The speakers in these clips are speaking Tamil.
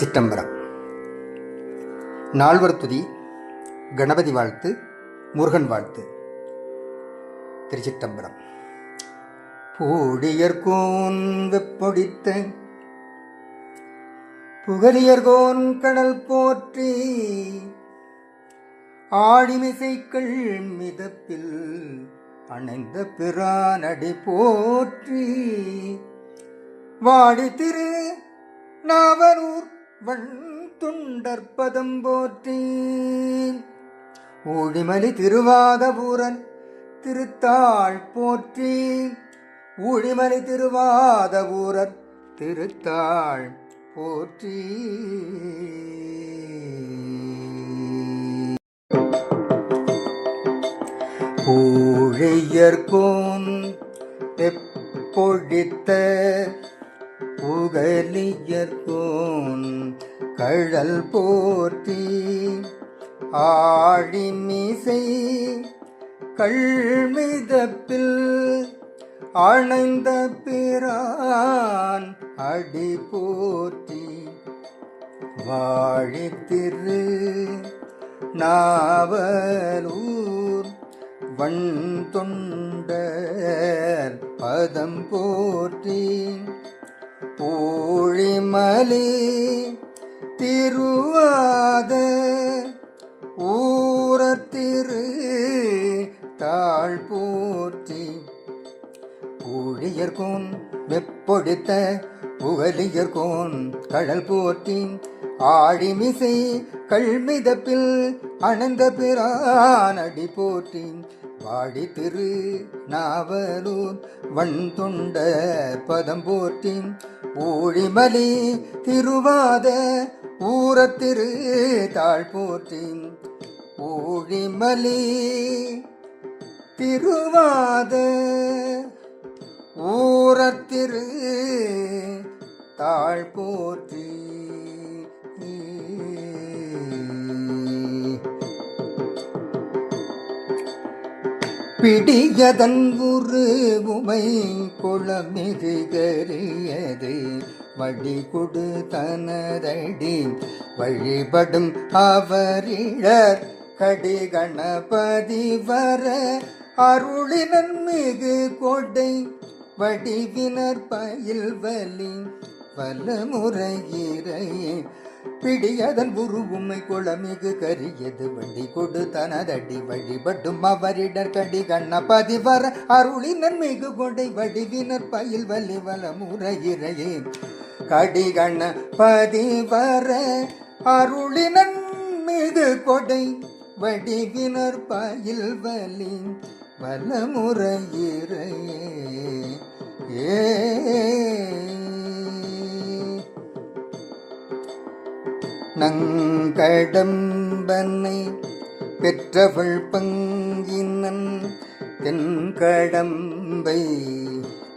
சித்தம்பரம் நால்வர் துதி கணபதி வாழ்த்து முருகன் வாழ்த்து. திருச்சித்தம்பரம் பூடியர்கோன் வெப்பொடித்த புகலியர்கோன் கடல் போற்றி ஆடிமிசைக்கள் மிதப்பில் அணைந்த பிரானடி போற்றி. வாடி திரு நாவலூர் வண் துண்டற்பதம் போற்றி. ஊழிமலி திருவாதபூரன் திருத்தாள் போற்றி. ஊழிமலி திருவாதபூரர் திருத்தாள் போற்றி. ஊழியர்கோன் எப்பொழித்த புகலியர்கோன் கழல் போற்றி ஆழிமிசை கள்மிதப்பில் அணைந்த பிரான் அடி போற்றி வாழித்திரு நாவலூர் வண் தொண்டர் பதம் போற்றி பூழிமலி திருவாத ஊரத்திரு தாழ் பூர்த்தி பூழியர்கோன் வெப்பொடித்த புகலியர்கோன் கடல் போற்றி ஆழிமிசை கள்மிதப்பில் அணந்த பிரானடி போற்றி பாடி திரு நாவலூர் வண் தொண்டர் பதம் போற்றி ஊழிமலி திருவாத ஊரத்திரு தாழ் போற்றி ஊழிமலி திருவாத ஊரத்திரு தாழ் போற்றி பிடியதன் உரு உமை குளமிகு கரியது வழி கொடு தனதடி வழிபடும் அவரிழர் கடி கணபதி வர அருளினன் மிகு கொடை வடிவினர் பயில் வலி முறையிறையே பிடியதன் உருவுமை குளமிகு கரியது வண்டி கொடு தனதடி வழிபட்டும் அவரிடர் கடி கண்ண பதிவர அருளினர் மிகு கொடை வடிவினர் பயில் வலி வலமுறையிறையே கடி கண்ணபதி பதிவர அருளினன் மிகு கொடை வடிவினர் பயில் வலி வலமுறையிறையே ஏ நங்கடம்பனை பெற்றவள் பங்கினன் தென்கடம்பை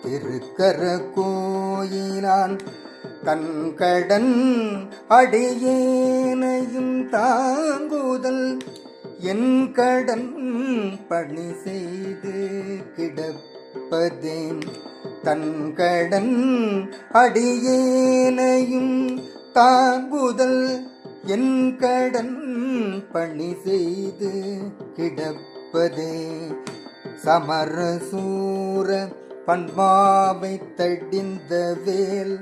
திருக்கர கோயிலான் கண்கடன் அடியேனையும் தாங்குதல் என் கடன் பணி செய்து கிடப்பதேன். தன் கடன் அடியேனையும் தாங்குதல் என் கடன் பணி செய்து கிடப்பதே. சமரசூர பண்பாவை தடிந்த வேல்.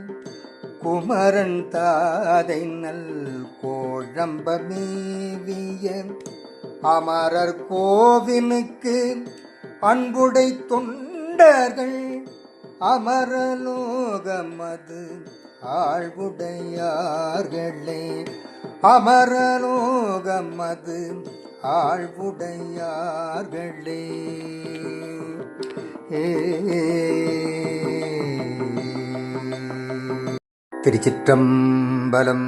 குமரன் தாதை நல் கோழம்பமேவிய அமரர் கோவிலுக்கு அன்புடை தொண்டர்கள். அமரலோகமது ஆழ்வுடையார்களே. அமரலோகமது ஆழ்வுடையார்களே ஏ திருச்சிற்றம்பலம்